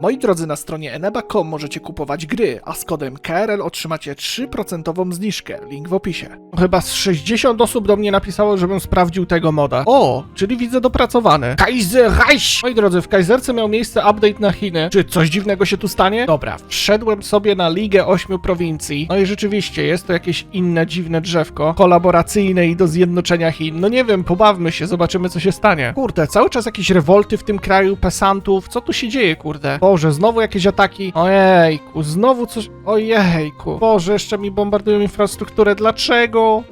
Moi drodzy, na stronie eneba.com możecie kupować gry, a z kodem KRL otrzymacie 3% zniżkę. Link w opisie. Chyba z 60 osób do mnie napisało, żebym sprawdził tego moda. O, czyli widzę dopracowany. Kaiserreich! Moi drodzy, w Kaiserce miał miejsce update na Chiny. Czy coś dziwnego się tu stanie? Dobra, wszedłem sobie na Ligę 8 Prowincji. No i rzeczywiście, jest to jakieś inne dziwne drzewko, kolaboracyjne i do zjednoczenia Chin. No nie wiem, pobawmy się, zobaczymy co się stanie. Kurde, cały czas jakieś rewolty w tym kraju, pesantów. Co tu się dzieje, kurde? Boże, znowu jakieś ataki. Ojejku, znowu coś... Ojejku. Boże, jeszcze mi bombardują infrastrukturę. Dlaczego?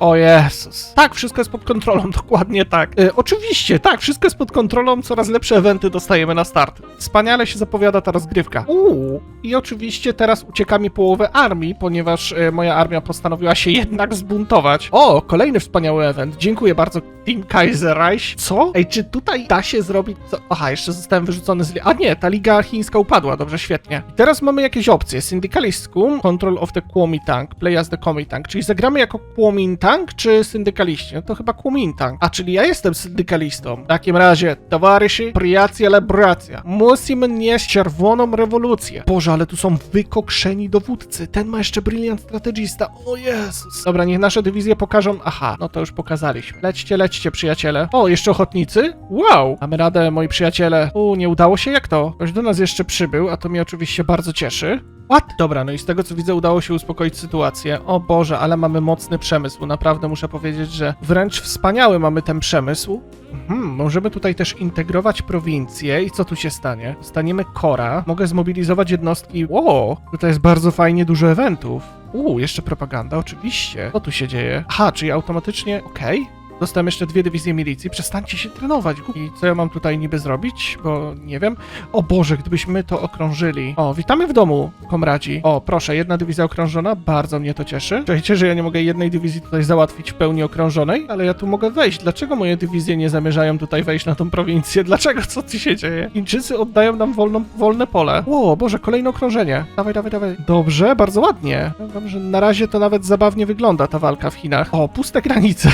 O Jezus. Tak, wszystko jest pod kontrolą, dokładnie tak. E, oczywiście, tak, wszystko jest pod kontrolą, coraz lepsze eventy dostajemy na start. Wspaniale się zapowiada ta rozgrywka. Uuu. I oczywiście teraz ucieka mi połowę armii, ponieważ e, moja armia postanowiła się jednak zbuntować. O, kolejny wspaniały event. Dziękuję bardzo, Team Kaiserreich. Co? Ej, czy tutaj da się zrobić... Co? Aha, jeszcze zostałem wyrzucony z... A nie, ta liga chińska upadła, dobrze, świetnie. I teraz mamy jakieś opcje. Syndicalist Control of the Kuomintang, Play as the Kuomintang. Czyli zagramy jako Kuomintang, czy syndykaliści? No to chyba Kuomintang. A, czyli ja jestem syndykalistą. W takim razie, towarzyszy, priacja, bracia. Musimy nieść czerwoną rewolucję. Boże, ale tu są wykokrzeni dowódcy. Ten ma jeszcze bryliant strategista. O Jezus. Dobra, niech nasze dywizje pokażą... Aha, no to już pokazaliśmy. Lećcie, lećcie, przyjaciele. O, jeszcze ochotnicy? Wow. Mamy radę, moi przyjaciele. U, nie udało się? Jak to? Ktoś do nas jeszcze przybył, a to mnie oczywiście bardzo cieszy. What? Dobra, no i z tego co widzę udało się uspokoić sytuację. O Boże, ale mamy mocny przemysł. Naprawdę muszę powiedzieć, że wręcz wspaniały mamy ten przemysł. Mhm, możemy tutaj też integrować prowincje i co tu się stanie? Staniemy Kora, mogę zmobilizować jednostki. Ło, tutaj jest bardzo fajnie dużo eventów. Uuu, jeszcze propaganda, oczywiście. Co tu się dzieje? Aha, czyli automatycznie, okej. Dostałem jeszcze dwie dywizje milicji. Przestańcie się trenować. I co ja mam tutaj niby zrobić? Bo nie wiem. O Boże, gdybyśmy to okrążyli. O, witamy w domu, komradzi. O, proszę, jedna dywizja okrążona. Bardzo mnie to cieszy. Czujecie, że ja nie mogę jednej dywizji tutaj załatwić w pełni okrążonej? Ale ja tu mogę wejść. Dlaczego moje dywizje nie zamierzają tutaj wejść na tą prowincję? Dlaczego? Co tu się dzieje? Chińczycy oddają nam wolną, wolne pole. O, Boże, kolejne okrążenie. Dawaj, dawaj, dawaj. Dobrze, bardzo ładnie. Że na razie to nawet zabawnie wygląda ta walka w Chinach. O, puste granice.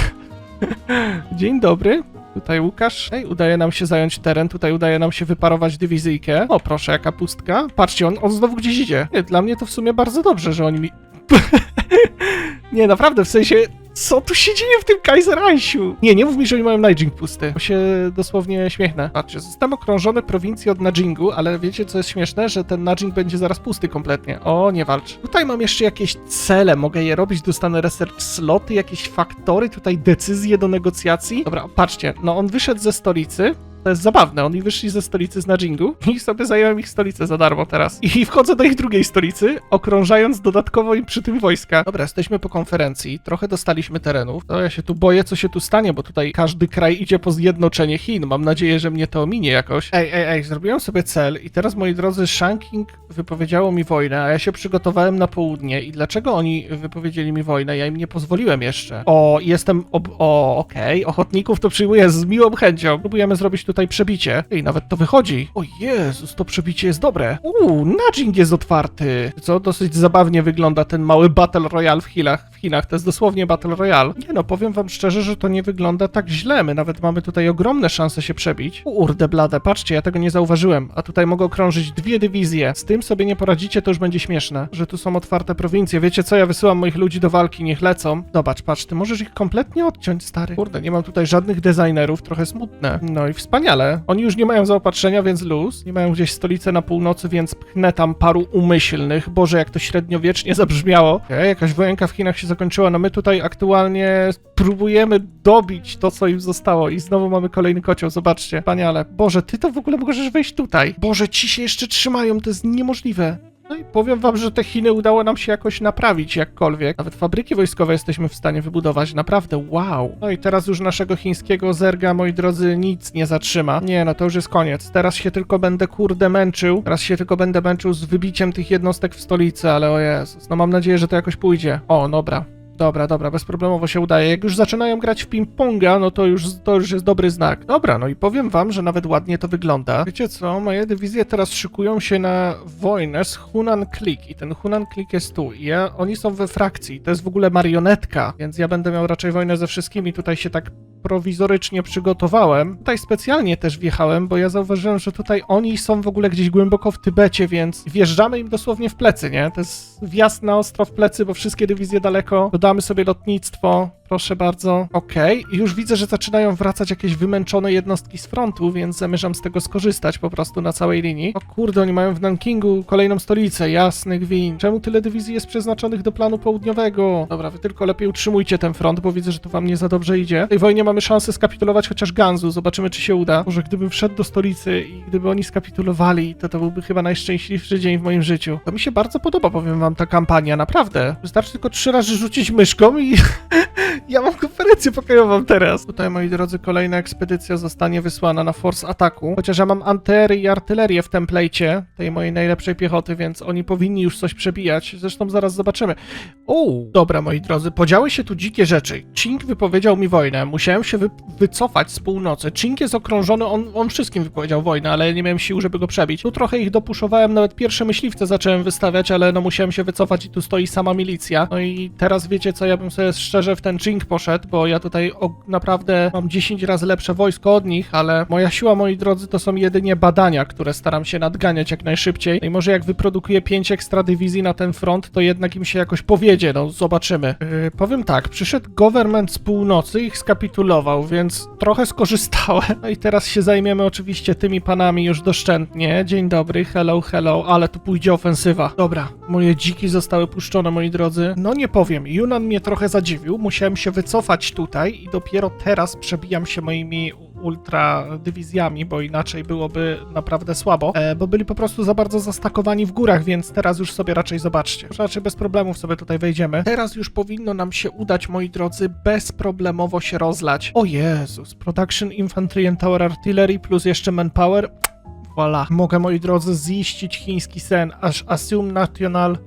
Dzień dobry. Tutaj Łukasz. Ej, udaje nam się zająć teren, tutaj udaje nam się wyparować dywizyjkę. O, proszę, jaka pustka. Patrzcie, on, on znowu gdzieś idzie. Nie, dla mnie to w sumie bardzo dobrze, że oni mi... nie, naprawdę, w sensie... Co tu się dzieje w tym Kaiserreichu? Nie, nie mów mi, że oni mają Nanjing pusty, bo się dosłownie śmiechnę. Patrzcie, zostałem okrążony prowincją od Nanjingu, ale wiecie co jest śmieszne? Że ten Nanjing będzie zaraz pusty kompletnie. O, nie walcz. Tutaj mam jeszcze jakieś cele, mogę je robić, dostanę research sloty, jakieś faktory, tutaj decyzje do negocjacji. Dobra, patrzcie, no on wyszedł ze stolicy, to jest zabawne, oni wyszli ze stolicy z Najingu i sobie zająłem ich stolicę za darmo teraz. I wchodzę do ich drugiej stolicy, okrążając dodatkowo im przy tym wojska. Dobra, jesteśmy po konferencji, trochę dostaliśmy terenów. To ja się tu boję, co się tu stanie, bo tutaj każdy kraj idzie po zjednoczenie Chin. Mam nadzieję, że mnie to ominie jakoś. Ej, ej, ej, zrobiłem sobie cel i teraz, moi drodzy, Shanking wypowiedziało mi wojnę, a ja się przygotowałem na południe. I dlaczego oni wypowiedzieli mi wojnę? Ja im nie pozwoliłem jeszcze. O, jestem... Ob... O, okej, ochotników to przyjmuję z miłą chęcią. Próbujemy zrobić tutaj przebicie. Ej, nawet to wychodzi. O Jezus, to przebicie jest dobre. Uuu, Najing jest otwarty. Co, dosyć zabawnie wygląda ten mały Battle Royale w Chinach. W Chinach to jest dosłownie Battle Royale. Nie no, powiem wam szczerze, że to nie wygląda tak źle. My nawet mamy tutaj ogromne szanse się przebić. Urde blade, patrzcie, ja tego nie zauważyłem. A tutaj mogę okrążyć dwie dywizje. Z tym sobie nie poradzicie, to już będzie śmieszne. Że tu są otwarte prowincje. Wiecie co, ja wysyłam moich ludzi do walki, niech lecą. Zobacz, patrz, ty możesz ich kompletnie odciąć, stary. Kurde, nie mam tutaj żadnych designerów, trochę smutne. No i wspaniale. Oni już nie mają zaopatrzenia, więc luz. Nie mają gdzieś stolicę na północy, więc pchnę tam paru umyślnych. Boże, jak to średniowiecznie zabrzmiało. Okej, jakaś wojenka w Chinach się zakończyła. No my tutaj aktualnie próbujemy dobić to, co im zostało. I znowu mamy kolejny kocioł, zobaczcie. Wspaniale. Boże, ty to w ogóle możesz wejść tutaj. Boże, ci się jeszcze trzymają, to jest niemożliwe. No i powiem wam, że te Chiny udało nam się jakoś naprawić jakkolwiek. Nawet fabryki wojskowe jesteśmy w stanie wybudować. Naprawdę, wow. No i teraz już naszego chińskiego zerga, moi drodzy, nic nie zatrzyma. Nie, no to już jest koniec. Teraz się tylko będę, kurde, męczył. Teraz się tylko będę męczył z wybiciem tych jednostek w stolicy, ale o Jezus. No mam nadzieję, że to jakoś pójdzie. O, dobra. Dobra, dobra, bezproblemowo się udaje. Jak już zaczynają grać w ping-ponga, no to już, to już jest dobry znak. Dobra, no i powiem wam, że nawet ładnie to wygląda. Wiecie co, moje dywizje teraz szykują się na wojnę z Hunan Click i ten Hunan Click jest tu. I ja, oni są we frakcji, to jest w ogóle marionetka, więc ja będę miał raczej wojnę ze wszystkimi. Tutaj się tak prowizorycznie przygotowałem. Tutaj specjalnie też wjechałem, bo ja zauważyłem, że tutaj oni są w ogóle gdzieś głęboko w Tybecie, więc wjeżdżamy im dosłownie w plecy, nie? To jest wjazd na ostro w plecy, bo wszystkie dywizje daleko. Dodamy sobie lotnictwo, proszę bardzo. Okej, już widzę, że zaczynają wracać jakieś wymęczone jednostki z frontu, więc zamierzam z tego skorzystać po prostu na całej linii. O kurde, oni mają w Nankingu kolejną stolicę, jasny gwin. Czemu tyle dywizji jest przeznaczonych do planu południowego? Dobra, wy tylko lepiej utrzymujcie ten front, bo widzę, że to wam nie za dobrze idzie. W tej wojnie mamy szansę skapitulować chociaż Ganzu, zobaczymy, czy się uda. Może gdybym wszedł do stolicy i gdyby oni skapitulowali, to to byłby chyba najszczęśliwszy dzień w moim życiu. To mi się bardzo podoba, powiem wam, ta kampania, naprawdę. Wystarczy tylko trzy razy rzucić myszką i ja mam konferencję pokojową teraz. Tutaj, moi drodzy, kolejna ekspedycja zostanie wysłana na force ataku. Chociaż ja mam antery i artylerię w templejcie tej mojej najlepszej piechoty, więc oni powinni już coś przebijać. Zresztą zaraz zobaczymy. O, dobra, moi drodzy, podziały się tu dzikie rzeczy. Ching wypowiedział mi wojnę. Musiałem się wy wycofać z północy. Ching jest okrążony, on, on wszystkim wypowiedział wojnę, ale nie miałem sił, żeby go przebić. Tu trochę ich dopuszowałem, nawet pierwsze myśliwce zacząłem wystawiać, ale no musiałem się wycofać i tu stoi sama milicja. No i teraz wiecie co, ja bym sobie szczerze w ten Ching poszedł, bo ja tutaj naprawdę mam 10 razy lepsze wojsko od nich, ale moja siła, moi drodzy, to są jedynie badania, które staram się nadganiać jak najszybciej. No i może jak wyprodukuję 5 ekstra dywizji na ten front, to jednak im się jakoś powiedzie, no zobaczymy. Yy, powiem tak, przyszedł government z północy ich skapitulował, więc trochę skorzystałem. No i teraz się zajmiemy oczywiście tymi panami już doszczętnie. Dzień dobry, hello, hello, ale tu pójdzie ofensywa. Dobra, moje dziki zostały puszczone, moi drodzy. No nie powiem, Yunan mnie trochę zadziwił, musiałem się wycofać tutaj i dopiero teraz przebijam się moimi ultra dywizjami, bo inaczej byłoby naprawdę słabo, e, bo byli po prostu za bardzo zastakowani w górach, więc teraz już sobie raczej zobaczcie. Raczej bez problemów sobie tutaj wejdziemy. Teraz już powinno nam się udać, moi drodzy, bezproblemowo się rozlać. O Jezus, Production Infantry and Tower Artillery plus jeszcze Manpower. Voila. Mogę, moi drodzy, ziścić chiński sen, aż Assume National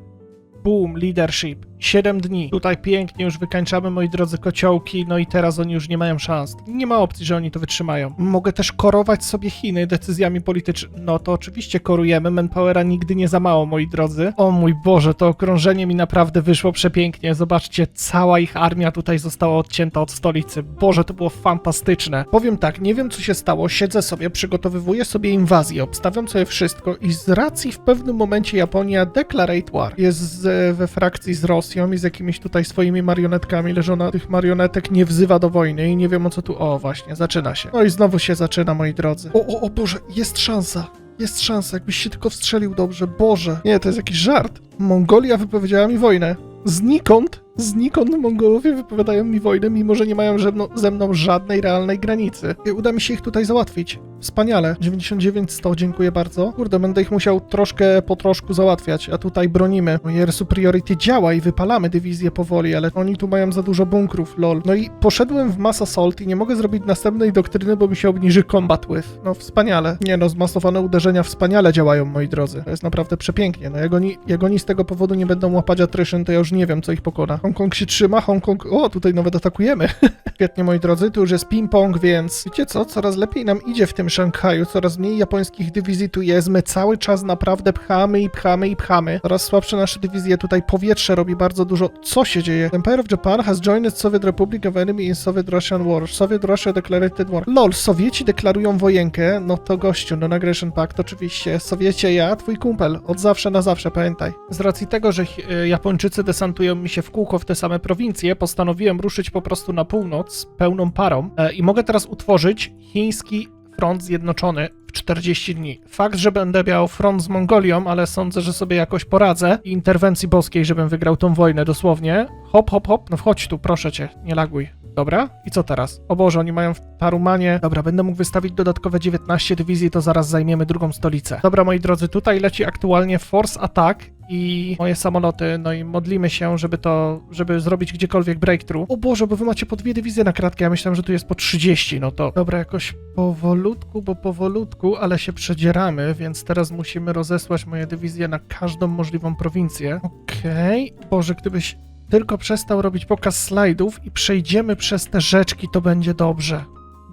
Boom, leadership. 7 dni. Tutaj pięknie już wykańczamy, moi drodzy kociołki, no i teraz oni już nie mają szans. Nie ma opcji, że oni to wytrzymają. Mogę też korować sobie Chiny decyzjami politycznymi. No to oczywiście korujemy, manpowera nigdy nie za mało, moi drodzy. O mój Boże, to okrążenie mi naprawdę wyszło przepięknie. Zobaczcie, cała ich armia tutaj została odcięta od stolicy. Boże, to było fantastyczne. Powiem tak, nie wiem co się stało, siedzę sobie, przygotowywuję sobie inwazję, obstawiam sobie wszystko i z racji w pewnym momencie Japonia declarate war. Jest we frakcji z Rosją i z jakimiś tutaj swoimi marionetkami, leżona tych marionetek nie wzywa do wojny i nie wiem o co tu... O, właśnie, zaczyna się. No i znowu się zaczyna, moi drodzy. O, o, o Boże, jest szansa. Jest szansa, jakbyś się tylko wstrzelił dobrze. Boże. Nie, to jest jakiś żart. Mongolia wypowiedziała mi wojnę. Znikąd, znikąd Mongolowie wypowiadają mi wojnę, mimo że nie mają ze mną, ze mną żadnej realnej granicy. I uda mi się ich tutaj załatwić. Wspaniale. 99-100, dziękuję bardzo. Kurde, będę ich musiał troszkę po troszku załatwiać, a tutaj bronimy. Air Superiority działa i wypalamy dywizję powoli, ale oni tu mają za dużo bunkrów, lol. No i poszedłem w Mass Assault i nie mogę zrobić następnej doktryny, bo mi się obniży Combat With. No wspaniale. Nie no, zmasowane uderzenia wspaniale działają, moi drodzy. To jest naprawdę przepięknie. No jak oni, jak oni z tego powodu nie będą łapać attrition, to ja już nie wiem, co ich pokona. Hongkong się trzyma, Hongkong... O, tutaj nawet atakujemy. Świetnie, moi drodzy, tu już jest ping-pong, więc wiecie co, coraz lepiej nam idzie w tym Szanghaju, coraz mniej japońskich dywizji tu jest, my cały czas naprawdę pchamy i pchamy i pchamy. Coraz słabsze nasze dywizje, tutaj powietrze robi bardzo dużo. Co się dzieje? Empire of Japan has joined Soviet Republic of Enemy in Soviet-Russian War. Soviet Russia declared war. LOL, Sowieci deklarują wojenkę, no to gościu, non aggression pact oczywiście. Sowiecie, ja, twój kumpel, od zawsze na zawsze, pamiętaj. Z racji tego, że e, Japończycy desantują mi się w kółko w te same prowincje, postanowiłem ruszyć po prostu na północ pełną parą e, i mogę teraz utworzyć chiński front zjednoczony w 40 dni. Fakt, że będę miał front z Mongolią, ale sądzę, że sobie jakoś poradzę. I interwencji boskiej, żebym wygrał tą wojnę dosłownie. Hop, hop, hop, no wchodź tu, proszę cię, nie laguj. Dobra, i co teraz? O Boże, oni mają w Tarumanie. Dobra, będę mógł wystawić dodatkowe 19 dywizji, to zaraz zajmiemy drugą stolicę. Dobra, moi drodzy, tutaj leci aktualnie Force Attack i moje samoloty, no i modlimy się, żeby to, żeby zrobić gdziekolwiek breakthrough. O Boże, bo wy macie po dwie dywizje na kratkę, ja myślałem, że tu jest po 30, no to... Dobra, jakoś powolutku, bo powolutku, ale się przedzieramy, więc teraz musimy rozesłać moje dywizje na każdą możliwą prowincję. Okej, Boże, gdybyś tylko przestał robić pokaz slajdów i przejdziemy przez te rzeczki, to będzie dobrze.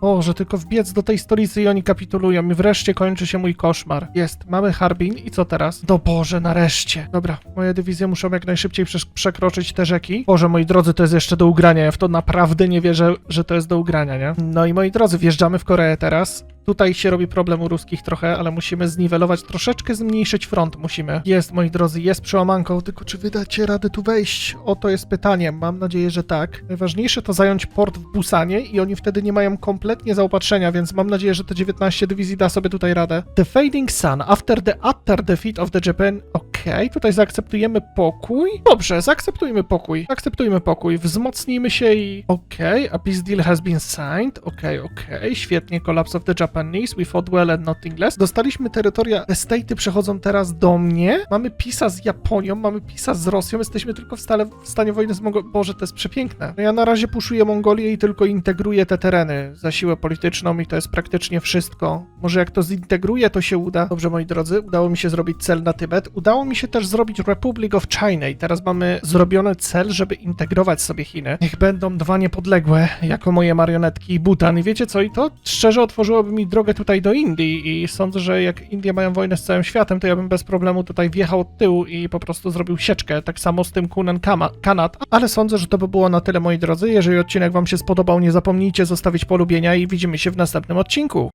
Boże, tylko wbiec do tej stolicy i oni kapitulują i wreszcie kończy się mój koszmar. Jest, mamy Harbin i co teraz? Do Boże, nareszcie. Dobra, moje dywizje muszą jak najszybciej przekroczyć te rzeki. Boże, moi drodzy, to jest jeszcze do ugrania. Ja w to naprawdę nie wierzę, że to jest do ugrania, nie? No i moi drodzy, wjeżdżamy w Koreę teraz. Tutaj się robi problem u ruskich trochę, ale musimy zniwelować, troszeczkę zmniejszyć front musimy. Jest, moi drodzy, jest przełamanką, tylko czy wy dacie radę tu wejść? O, to jest pytanie. Mam nadzieję, że tak. Najważniejsze to zająć port w Busanie i oni wtedy nie mają kompletnie zaopatrzenia, więc mam nadzieję, że te 19 dywizji da sobie tutaj radę. The Fading Sun. After the utter defeat of the Japan... tutaj zaakceptujemy pokój. Dobrze, zaakceptujmy pokój. Akceptujmy pokój. Wzmocnijmy się i... Okej, a peace deal has been signed. Okej, okej, świetnie. Collapse of the Japanese. We fought well and nothing less. Dostaliśmy terytoria. Estaty przechodzą teraz do mnie. Mamy PISA z Japonią, mamy PISA z Rosją. Jesteśmy tylko w, stale, w stanie wojny z Mongolią. Boże, to jest przepiękne. No ja na razie puszuję Mongolię i tylko integruję te tereny za siłę polityczną i to jest praktycznie wszystko. Może jak to zintegruję, to się uda. Dobrze, moi drodzy, udało mi się zrobić cel na Tybet. Udało mi się też zrobić Republic of China i teraz mamy zrobiony cel, żeby integrować sobie Chiny. Niech będą dwa niepodległe, jako moje marionetki i Butan. I wiecie co? I to szczerze otworzyłoby mi drogę tutaj do Indii i sądzę, że jak Indie mają wojnę z całym światem, to ja bym bez problemu tutaj wjechał od tyłu i po prostu zrobił sieczkę. Tak samo z tym Kunan Kanat. Ale sądzę, że to by było na tyle, moi drodzy. Jeżeli odcinek wam się spodobał, nie zapomnijcie zostawić polubienia i widzimy się w następnym odcinku.